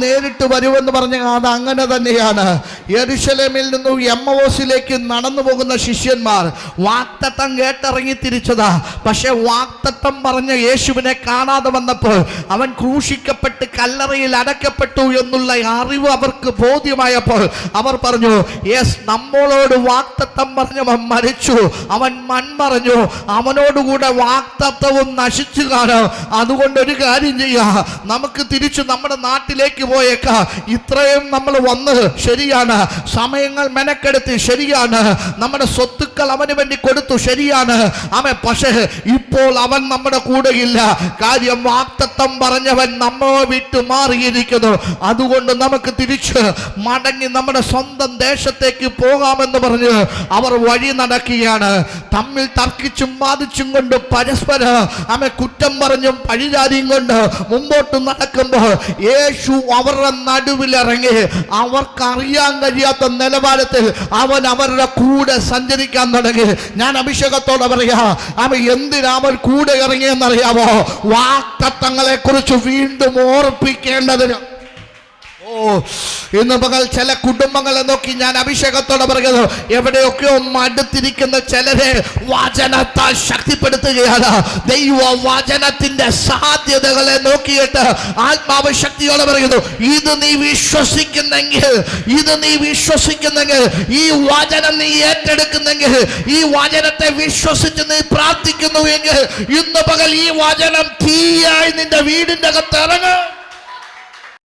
നേരിട്ട് വരുമെന്ന് പറഞ്ഞ അത് അങ്ങനെ തന്നെയാണ്. യെരുശലേമിൽ നിന്നും എം ഓസിലേക്ക് നടന്നു പോകുന്ന ശിഷ്യന്മാർ വാക്തത്വം കേട്ടിറങ്ങി തിരിച്ചതാ. പക്ഷെ വാക്തത്വം പറഞ്ഞ യേശുവിനെ കാണാതെ വന്നപ്പോൾ അവൻ ക്രൂശിക്കപ്പെട്ട് കല്ലറയിൽ അടക്കപ്പെട്ടു എന്നുള്ള അറിവ് അവർക്ക് ബോധ്യമായപ്പോൾ അവർ പറഞ്ഞു യെസ് നമ്മളോട് വാക്തത്വം പറഞ്ഞവൻ മരിച്ചു. അവൻ മൺമറഞ്ഞു. അവനോടുകൂടെ വാക്തത്വവും നശിച്ചു കാണും. അതുകൊണ്ട് ഒരു കാര്യം ചെയ്യുക നമുക്ക് തിരിച്ചു നമ്മുടെ നാട്ടിലേക്ക് പോയേക്ക. ഇത്രയും നമ്മൾ വന്ന് ശരിയാണ്. സമയങ്ങൾ മെനക്കെടുത്തി ശരിയാണ്. നമ്മുടെ സ്വത്തുക്കൾ അവന് വേണ്ടി കൊടുത്തു ശരിയാണ്. അവൻ പക്ഷേ ഇപ്പോൾ അവൻ നമ്മുടെ കൂടെയില്ല. കാര്യം വാക്തത്വം പറഞ്ഞവൻ നമ്മെ വിട്ടു മാറിയിരിക്കുന്നു. അതുകൊണ്ട് നമുക്ക് തിരിച്ച് മടങ്ങി നമ്മുടെ സ്വന്തം ദേശത്തേക്ക് പോകാമെന്ന് പറഞ്ഞ് അവർ വഴി നടക്കുകയാണ്. തമ്മിൽ തർക്കിച്ചും വാദിച്ചും കൊണ്ട് പരസ്പരം ആമെ കുറ്റം പറഞ്ഞും പഴിചാരിയും കൊണ്ട് മുമ്പോട്ട് നടക്കുമ്പോൾ യേശു അവരുടെ നടുവിലിറങ്ങി. അവർക്കറിയാൻ കഴിയാത്ത നിലവാരത്തിൽ അവൻ അവരുടെ കൂടെ സഞ്ചരിക്കാൻ തുടങ്ങി. ഞാൻ അഭിഷേകത്തോടെ പറയാ അവൻ എന്തിനാ അവൻ കൂടെ ഇറങ്ങിയെന്നറിയാമോ വാക്തത്വങ്ങളെ കുറിച്ച് വീണ്ടും ഓർപ്പിക്കേണ്ടതിന് ഇന്ന് മകൾ ചില കുടുംബങ്ങളെ നോക്കി ഞാൻ അഭിഷേകത്തോടെ പറയുന്നു. എവിടെയൊക്കെയോ മടുത്തിരിക്കുന്ന ചിലരെ വചനത്താൽ ശക്തിപ്പെടുത്തുകയാണ്. ദൈവ വചനത്തിന്റെ സാധ്യതകളെ നോക്കിയിട്ട് ആത്മാവ് ശക്തിയോടെ പറയുന്നു. ഇത് നീ വിശ്വസിക്കുന്നെങ്കിൽ ഇത് നീ വിശ്വസിക്കുന്നെങ്കിൽ ഈ വചനം നീ ഏറ്റെടുക്കുന്നെങ്കിൽ ഈ വചനത്തെ വിശ്വസിച്ച് നീ പ്രാർത്ഥിക്കുന്നുവെങ്കിൽ ഇന്ന് പകൽ ഈ വചനം തീയായി നിന്റെ വീടിന്റെ അകത്ത് ഇറങ്ങും.